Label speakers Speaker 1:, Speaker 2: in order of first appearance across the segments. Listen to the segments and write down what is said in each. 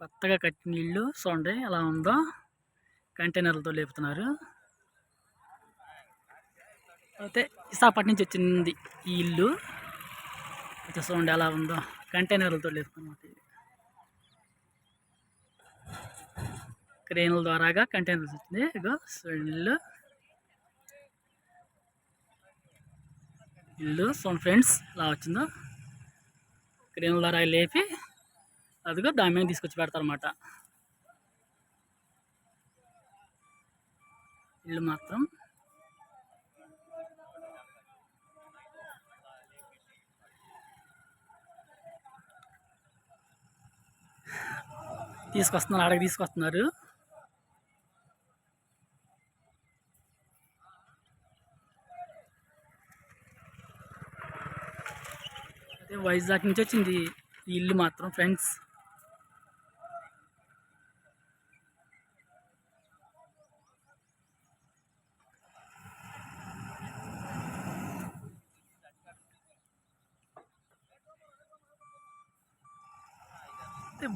Speaker 1: కొత్తగా కట్టిన ఇల్లు చూడండి ఎలా ఉందో. కంటైనర్లతో లేపుతున్నారు. అయితే విశాఖపట్నం నుంచి వచ్చింది ఈ ఇల్లు. అయితే చూడండి ఎలా ఉందో. కంటైనర్లతో లేపుతున్నమాట ఇది. క్రేన్ల ద్వారాగా కంటైనర్స్ వచ్చింది. ఇగో చూడండి ఇల్లు. ఇల్లు చూడండి ఫ్రెండ్స్ ఎలా వచ్చిందో. క్రేన్ల ద్వారా లేపి అదిగో దాని మీద తీసుకొచ్చి పెడతారన్నమాట. ఇల్లు మాత్రం. తీసుకొస్తున్నారు అడగ తీసుకొస్తున్నారు. అదే వైజాగ్ నుంచి వచ్చింది ఈ ఇల్లు మాత్రం ఫ్రెండ్స్.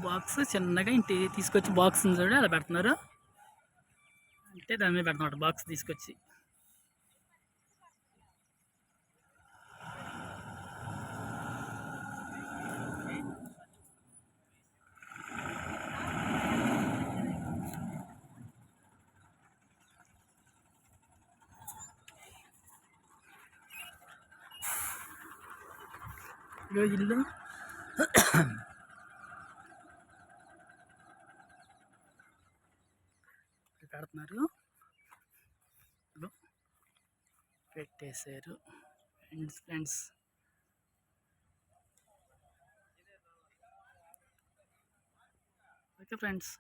Speaker 1: బాక్స్ చిన్నగా ఇంటి తీసుకొచ్చి బాక్స్ ఉంది చూడ అలా పెడుతున్నారు. అంటే దాని మీద పెడుతున్నారు బాక్స్ తీసుకొచ్చి. ఈరోజు ఇల్లు. పెడుతున్నారు. పెట్టేశారు. Friends friends okay friends